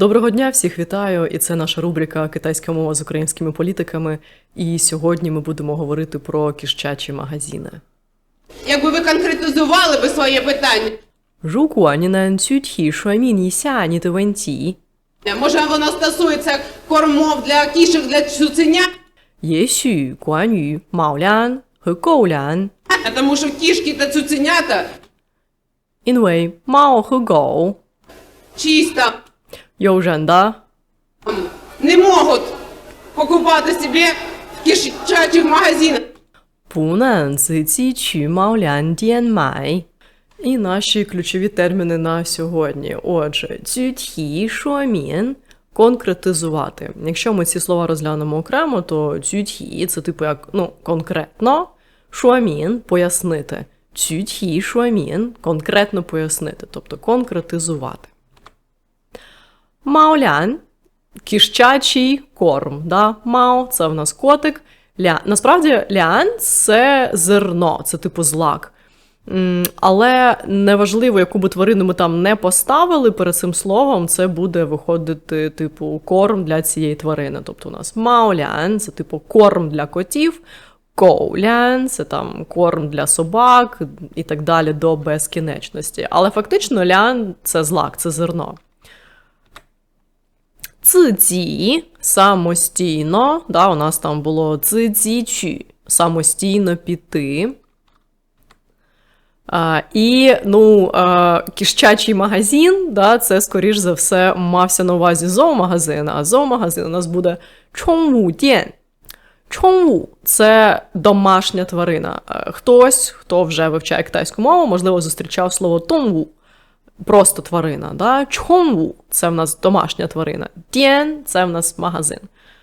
Доброго дня, всіх вітаю! І це наша рубрика Китайська мова з українськими політиками. І сьогодні ми будемо говорити про кіщачі магазини. Якби ви конкретизували би своє питання, 如果你能具体说明一下你的问题， може воно стосується кормов для кішок для цуценя, 也许关于猫粮和狗粮， тому що кішки та цуценята 因为猫和狗 чисто 有人的 не можуть покупати собі в кішачих магазинах. 不能自己去猫粮店买。І наші ключові терміни на сьогодні. Отже, 具体说明– конкретизувати. Якщо ми ці слова розглянемо окремо, то 具体– це типу як ну, конкретно, 说明– пояснити. 具体说明– конкретно пояснити, тобто конкретизувати. Маолян кіщачий корм. Да? Мао це в нас котик. Ля... Насправді лян це зерно, це типу злак. Але неважливо, яку би тварину ми там не поставили перед цим словом, це буде виходити, типу, корм для цієї тварини. Тобто у нас маолян це типу корм для котів, коулян це там корм для собак і так далі до безкінечності. Але фактично лян це злак, це зерно цзі самостійно. Да, У нас там було цзічі самостійно піти. А, І ну, а, кіщачий магазин, да, це, скоріш за все, мався на увазі зоомагазин, а зоомагазин у нас буде чомудєн. Чому це домашня тварина? Е, хтось, хто вже вивчає китайську мову, можливо, зустрічав слово тонву просто тварина. Да? Чхонву – це в нас домашня тварина. Дєн – це в нас магазин.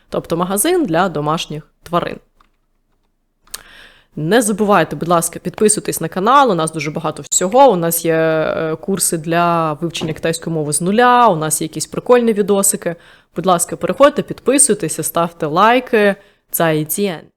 Тобто магазин для домашніх тварин. Не забувайте, будь ласка, підписуйтесь на канал. У нас дуже багато всього. У нас є е, курси для вивчення китайської мови з нуля, у нас є якісь прикольні відосики. Будь ласка, переходьте, підписуйтеся, ставте лайки. 再见。